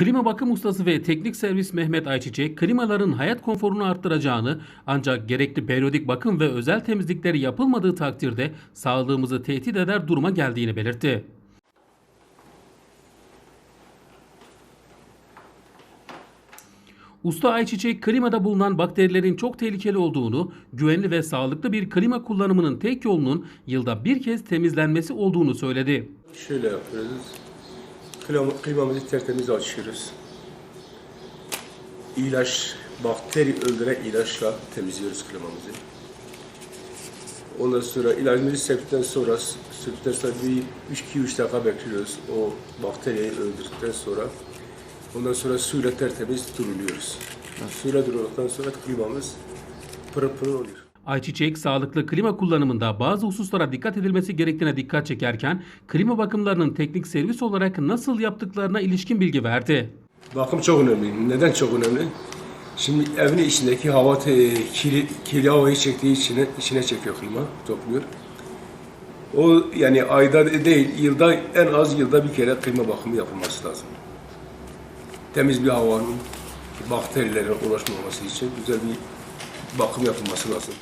Klima bakım ustası ve teknik servis Mehmet Ayçiçek, klimaların hayat konforunu arttıracağını ancak gerekli periyodik bakım ve özel temizlikleri yapılmadığı takdirde sağlığımızı tehdit eder duruma geldiğini belirtti. Usta Ayçiçek klimada bulunan bakterilerin çok tehlikeli olduğunu, güvenli ve sağlıklı bir klima kullanımının tek yolunun yılda bir kez temizlenmesi olduğunu söyledi. Şöyle yapıyoruz. Klima, klimamızı tertemiz açıyoruz. İlaç, bakteri öldüren ilaçla temizliyoruz klimamızı. Ondan sonra ilacımızı septikten sonra, septikten sonra bir 2-3 dakika bekliyoruz. O bakteriyi öldürdükten sonra. Ondan sonra suyla tertemiz duruluyoruz. Suyla durulduktan sonra klimamız pırıl pırıl oluyor. Ayçiçek sağlıklı klima kullanımında bazı hususlara dikkat edilmesi gerektiğine dikkat çekerken klima bakımlarının teknik servis olarak nasıl yaptıklarına ilişkin bilgi verdi. Bakım çok önemli. Neden çok önemli? Şimdi evin içindeki hava te, kirli, kirli havayı çektiği içine, içine çekiyor klima, topluyor. O yani ayda değil, yılda en az yılda bir kere klima bakımı yapılması lazım. Temiz bir havanın bakterilerin ulaşmaması için güzel bir bakım yapılması lazım.